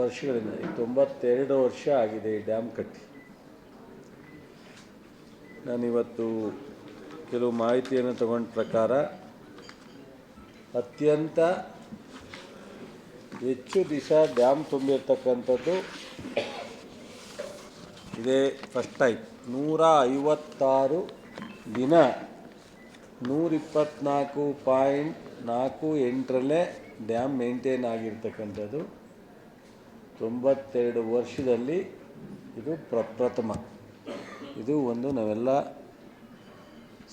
ವರ್ಷಗಳಿಂದ ತೊಂಬತ್ತೆರಡು ವರ್ಷ ಆಗಿದೆ ಈ ಡ್ಯಾಮ್ ಕಟ್ಟಿ. ನಾನಿವತ್ತು ಕೆಲವು ಮಾಹಿತಿಯನ್ನು ತಗೊಂಡ ಪ್ರಕಾರ, ಅತ್ಯಂತ ಹೆಚ್ಚು ದಿವಸ ಡ್ಯಾಮ್ ತುಂಬಿರ್ತಕ್ಕಂಥದ್ದು ಇದೇ ಫಸ್ಟ್ ಟೈಮ್. ನೂರ ಐವತ್ತಾರು ದಿನ ನೂರಿಪ್ಪತ್ನಾಲ್ಕು ಪಾಯಿಂಟ್ ನಾಲ್ಕು ಎಂಟರಲ್ಲೇ ಡ್ಯಾಮ್ ಮೇಂಟೈನ್ ಆಗಿರ್ತಕ್ಕಂಥದ್ದು. ತೊಂಬತ್ತೆರಡು ವರ್ಷದಲ್ಲಿ ಇದು ಪ್ರಪ್ರಥಮ ಇದು ಒಂದು ನಾವೆಲ್ಲ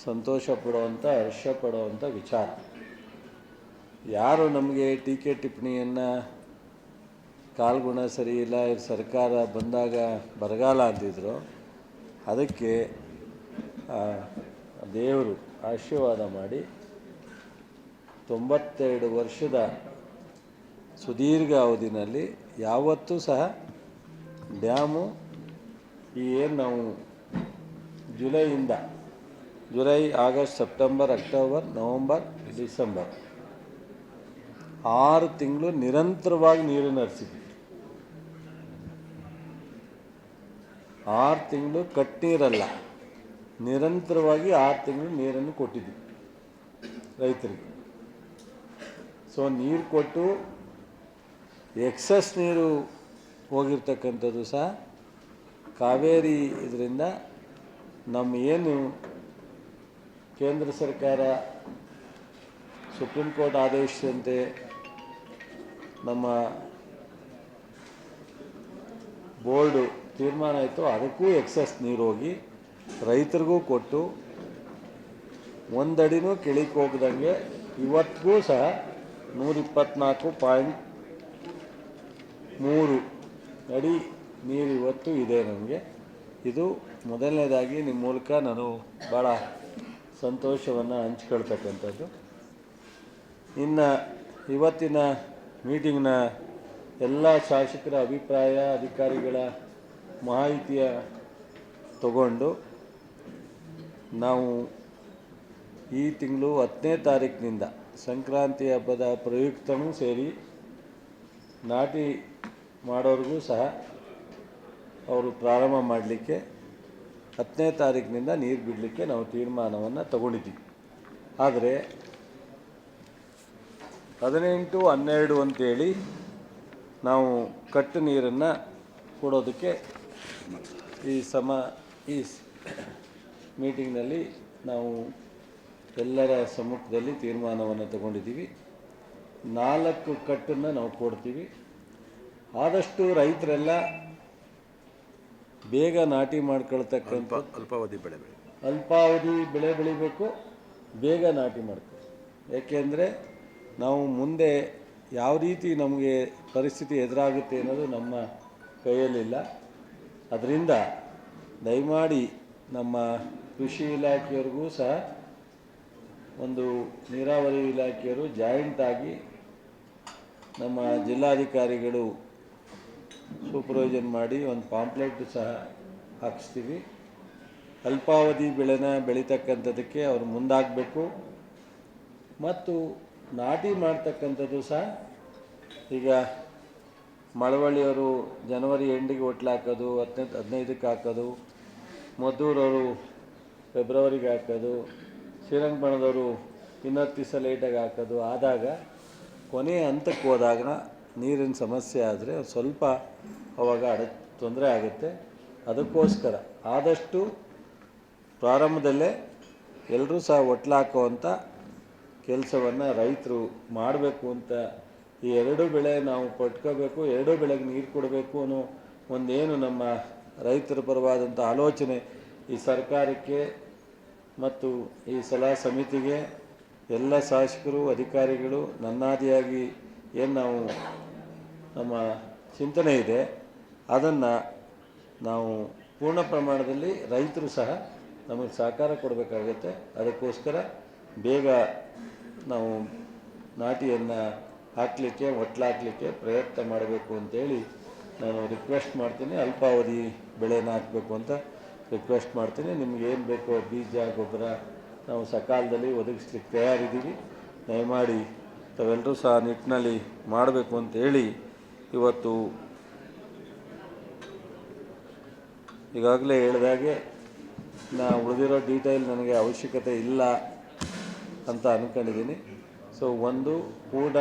ಸಂತೋಷ ಪಡುವಂಥ ಹರ್ಷ ಪಡುವಂಥ ವಿಚಾರ. ಯಾರು ನಮಗೆ ಟೀಕೆ ಟಿಪ್ಪಣಿಯನ್ನು ಕಾಲ್ಗುಣ ಸರಿ ಇಲ್ಲ, ಸರ್ಕಾರ ಬಂದಾಗ ಬರಗಾಲ ಅಂದಿದ್ರು, ಅದಕ್ಕೆ ದೇವರು ಆಶೀರ್ವಾದ ಮಾಡಿ ತೊಂಬತ್ತೆರಡು ವರ್ಷದ ಸುದೀರ್ಘ ಅವಧಿನಲ್ಲಿ ಯಾವತ್ತೂ ಸಹ ಡ್ಯಾಮು ಈ ಏನು ನಾವು ಜುಲೈಯಿಂದ July, August, September, October, November, December ಆರು ತಿಂಗಳು ನಿರಂತರವಾಗಿ ನೀರನ್ನು ಹರಿಸಿದ್ವಿ ಆರು ತಿಂಗಳು ಕಟ್ಟಿರಲ್ಲ, ನಿರಂತರವಾಗಿ ಆರು ತಿಂಗಳು ನೀರನ್ನು ಕೊಟ್ಟಿದ್ವಿ ರೈತರಿಗೆ. ಸೊ ನೀರು ಕೊಟ್ಟು ಎಕ್ಸಸ್ ನೀರು ಹೋಗಿರ್ತಕ್ಕಂಥದ್ದು ಸಹ ಕಾವೇರಿ ಇದರಿಂದ ನಮ್ಮ ಏನು ಕೇಂದ್ರ ಸರ್ಕಾರ ಸುಪ್ರೀಂ ಕೋರ್ಟ್ ಆದೇಶದಂತೆ ನಮ್ಮ ಬೋರ್ಡು ತೀರ್ಮಾನ ಆಯಿತು ಅದಕ್ಕೂ ಎಕ್ಸಸ್ ನೀರು ಹೋಗಿ ರೈತರಿಗೂ ಕೊಟ್ಟು ಒಂದಡಿನೂ ಕೆಳಕ್ಕೆ ಹೋಗ್ದಂಗೆ ಇವತ್ತಿಗೂ ಸಹ ನೂರಿಪ್ಪತ್ನಾಲ್ಕು ಪಾಯಿಂಟ್ ಮೂರು ಅಡಿ ನೀರು ಇವತ್ತು ಇದೆ ನಮಗೆ. ಇದು ಮೊದಲನೇದಾಗಿ ನಿಮ್ಮ ಮೂಲಕ ನಾನು ಭಾಳ ಸಂತೋಷವನ್ನು ಹಂಚ್ಕೊಳ್ತಕ್ಕಂಥದ್ದು. ಇನ್ನು ಇವತ್ತಿನ ಮೀಟಿಂಗ್ನ ಎಲ್ಲ ಶಾಸಕರ ಅಭಿಪ್ರಾಯ, ಅಧಿಕಾರಿಗಳ ಮಾಹಿತಿಯ ತಗೊಂಡು ನಾವು ಈ ತಿಂಗಳು ಹತ್ತನೇ ತಾರೀಕಿನಿಂದ ಸಂಕ್ರಾಂತಿ ಹಬ್ಬದ ಪ್ರಯುಕ್ತವೂ ಸೇರಿ ನಾಟಿ ಮಾಡೋರಿಗೂ ಸಹ ಅವರು ಪ್ರಾರಂಭ ಮಾಡಲಿಕ್ಕೆ ಹತ್ತನೇ ತಾರೀಕಿನಿಂದ ನೀರು ಬಿಡಲಿಕ್ಕೆ ನಾವು ತೀರ್ಮಾನವನ್ನು ತಗೊಂಡಿದ್ದೀವಿ. ಆದರೆ ಹದಿನೆಂಟು, ಹನ್ನೆರಡು ಅಂತೇಳಿ ನಾವು ಕಟ್ಟು ನೀರನ್ನು ಕೊಡೋದಕ್ಕೆ ಈ ಸಮ, ಈ ಮೀಟಿಂಗ್ನಲ್ಲಿ ನಾವು ಎಲ್ಲರ ಸಮ್ಮುಖದಲ್ಲಿ ತೀರ್ಮಾನವನ್ನು ತಗೊಂಡಿದ್ದೀವಿ. ನಾಲ್ಕು ಕಟ್ಟನ್ನು ನಾವು ಕೊಡ್ತೀವಿ. ಆದಷ್ಟು ರೈತರೆಲ್ಲ ಬೇಗ ನಾಟಿ ಮಾಡ್ಕೊಳ್ತಕ್ಕಂಥ ಅಲ್ಪಾವಧಿ ಬೆಳೆ ಬೆಳೆ. ಅಲ್ಪಾವಧಿ ಬೆಳೆ ಬೆಳಿಬೇಕು ಬೇಗ ನಾಟಿ ಮಾಡ್ಕೊ. ಯಾಕೆಂದರೆ ನಾವು ಮುಂದೆ ಯಾವ ರೀತಿ ನಮಗೆ ಪರಿಸ್ಥಿತಿ ಎದುರಾಗುತ್ತೆ ಅನ್ನೋದು ನಮ್ಮ ಕೈಯಲ್ಲಿಲ್ಲ. ಅದರಿಂದ ದಯಮಾಡಿ ನಮ್ಮ ಕೃಷಿ ಇಲಾಖೆಯವ್ರಿಗೂ ಸಹ ಒಂದು ನೀರಾವರಿ ಇಲಾಖೆಯವರು ಜಾಯಿಂಟ್ ಆಗಿ ನಮ್ಮ ಜಿಲ್ಲಾಧಿಕಾರಿಗಳು ಸೂಪರ್ವೈಸನ್ ಮಾಡಿ ಒಂದು ಪಾಂಪ್ಲೆಟ್ ಸಹ ಹಾಕಿಸ್ತೀವಿ. ಅಲ್ಪಾವಧಿ ಬೆಳೆನ ಬೆಳೀತಕ್ಕಂಥದ್ದಕ್ಕೆ ಅವರು ಮುಂದಾಗಬೇಕು. ಮತ್ತು ನಾಟಿ ಮಾಡ್ತಕ್ಕಂಥದ್ದು ಸಹ ಈಗ ಮಳವಳ್ಳಿಯವರು ಜನವರಿ ಎಂಡಿಗೆ ಒಟ್ಲು ಹಾಕೋದು, ಹತ್ತನೇ, ಹದಿನೈದಕ್ಕೆ ಹಾಕೋದು, ಮದ್ದೂರವರು ಫೆಬ್ರವರಿಗೆ ಹಾಕೋದು ಶ್ರೀರಂಗಪಟ್ಟಣದವರು ಇನ್ನೊತ್ತು ದಿವಸ ಲೇಟಾಗಿ ಹಾಕೋದು. ಆದಾಗ ಕೊನೆಯ ಹಂತಕ್ಕೆ ಹೋದಾಗ ನೀರಿನ ಸಮಸ್ಯೆ ಆದರೆ ಸ್ವಲ್ಪ ಅವಾಗ ಅಡ, ತೊಂದರೆ ಆಗುತ್ತೆ. ಅದಕ್ಕೋಸ್ಕರ ಆದಷ್ಟು ಪ್ರಾರಂಭದಲ್ಲೇ ಎಲ್ಲರೂ ಸಹ ಒಟ್ಲಾಕುವಂಥ ಕೆಲಸವನ್ನು ರೈತರು ಮಾಡಬೇಕು ಅಂತ ಈ ಎರಡು ಬೆಳೆ ನಾವು ಪಟ್ಕೋಬೇಕು, ಎರಡೂ ಬೆಳೆಗೆ ನೀರು ಕೊಡಬೇಕು ಅನ್ನೋ ಒಂದೇನು ನಮ್ಮ ರೈತರ ಪರವಾದಂಥ ಆಲೋಚನೆ ಈ ಸರ್ಕಾರಕ್ಕೆ ಮತ್ತು ಈ ಸಲಹಾ ಸಮಿತಿಗೆ ಎಲ್ಲ ಶಾಸಕರು, ಅಧಿಕಾರಿಗಳು ನನ್ನಾದಿಯಾಗಿ ಏನು ನಾವು ನಮ್ಮ ಚಿಂತನೆ ಇದೆ. ಅದನ್ನು ನಾವು ಪೂರ್ಣ ಪ್ರಮಾಣದಲ್ಲಿ ರೈತರು ಸಹ ನಮಗೆ ಸಹಕಾರ ಕೊಡಬೇಕಾಗುತ್ತೆ. ಅದಕ್ಕೋಸ್ಕರ ಬೇಗ ನಾವು ನಾಟಿಯನ್ನು ಹಾಕಲಿಕ್ಕೆ, ಒಟ್ಲಾಕಲಿಕ್ಕೆ ಪ್ರಯತ್ನ ಮಾಡಬೇಕು ಅಂತೇಳಿ ನಾನು ರಿಕ್ವೆಸ್ಟ್ ಮಾಡ್ತೀನಿ. ಅಲ್ಪಾವಧಿ ಬೆಳೆನ ಹಾಕಬೇಕು ಅಂತ ರಿಕ್ವೆಸ್ಟ್ ಮಾಡ್ತೀನಿ. ನಿಮ್ಗೆ ಏನು ಬೇಕೋ ಬೀಜ, ಗೊಬ್ಬರ ನಾವು ಸಕಾಲದಲ್ಲಿ ಒದಗಿಸ್ಲಿಕ್ಕೆ ತಯಾರಿದ್ದೀವಿ. ದಯಮಾಡಿ ತಾವೆಲ್ಲರೂ ಸಹ ನಿಟ್ಟಿನಲ್ಲಿ ಮಾಡಬೇಕು ಅಂತೇಳಿ ಇವತ್ತು ಈಗಾಗಲೇ ಹೇಳಿದಾಗೆ ನಾ ಉಳಿದಿರೋ ಡೀಟೇಲ್ ನನಗೆ ಅವಶ್ಯಕತೆ ಇಲ್ಲ ಅಂತ ಅಂದ್ಕೊಂಡಿದ್ದೀನಿ ಸೊ ಒಂದು ಕೂಡ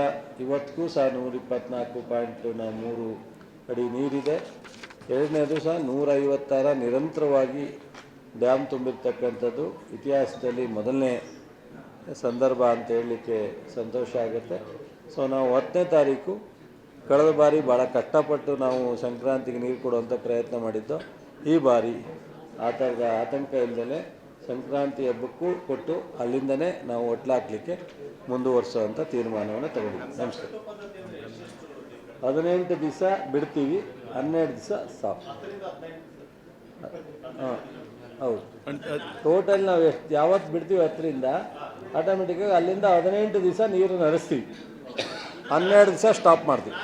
ಇವತ್ತಿಗೂ ಸಹ ನೂರ ಇಪ್ಪತ್ತ್ನಾಲ್ಕು ಪಾಯಿಂಟ್ ಮೂರು ಅಡಿ ನೀರಿದೆ. ಎರಡನೇದು ಸಹ ನೂರೈವತ್ತಾರ ನಿರಂತರವಾಗಿ ಡ್ಯಾಮ್ ತುಂಬಿರ್ತಕ್ಕಂಥದ್ದು. ಇತಿಹಾಸದಲ್ಲಿ ಮೊದಲನೇ ಸಂದರ್ಭ ಅಂತ ಹೇಳಲಿಕ್ಕೆ ಸಂತೋಷ ಆಗುತ್ತೆ. ಸೊ ನಾವು ಹತ್ತನೇ ತಾರೀಕು ಕಳೆದ ಬಾರಿ ಭಾಳ ಕಷ್ಟಪಟ್ಟು ನಾವು ಸಂಕ್ರಾಂತಿಗೆ ನೀರು ಕೊಡುವಂಥ ಪ್ರಯತ್ನ ಮಾಡಿದ್ದು. ಈ ಬಾರಿ ಆ ಥರದ ಆತಂಕ ಇಲ್ಲದೇ ಸಂಕ್ರಾಂತಿ ಹಬ್ಬಕ್ಕೂ ಕೊಟ್ಟು ಅಲ್ಲಿಂದನೇ ನಾವು ಒಟ್ಲಾಕ್ಲಿಕ್ಕೆ ಮುಂದುವರಿಸುವಂಥ ತೀರ್ಮಾನವನ್ನು ತಗೊಂಡಿದ್ದೀವಿ ನಮಸ್ಕಾರ ಹದಿನೆಂಟು ದಿವಸ ಬಿಡ್ತೀವಿ, ಹನ್ನೆರಡು ದಿವಸ ಸಾಫ್ ಹಾಂ, ಹೌದು. ಟೋಟಲ್ ನಾವು ಎಷ್ಟು, ಯಾವತ್ತು ಬಿಡ್ತೀವಿ ಹತ್ತರಿಂದ ಆಟೋಮೆಟಿಕ್ಕಾಗಿ ಅಲ್ಲಿಂದ ಹದಿನೆಂಟು ದಿವಸ ನೀರು ನಡೆಸ್ತೀವಿ. ಹನ್ನೆರಡು ದಿವಸ ಸ್ಟಾಪ್ ಮಾಡ್ತೀವಿ.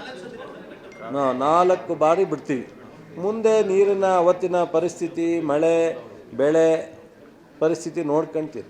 ನಾಲ್ಕು ಬಾರಿ ಬಿಡ್ತೀವಿ ಮುಂದೆ ನೀರಿನ ಅವತ್ತಿನ ಪರಿಸ್ಥಿತಿ ಮಳೆ ಬೆಳೆ ಪರಿಸ್ಥಿತಿ ನೋಡ್ಕೊಂತೀವಿ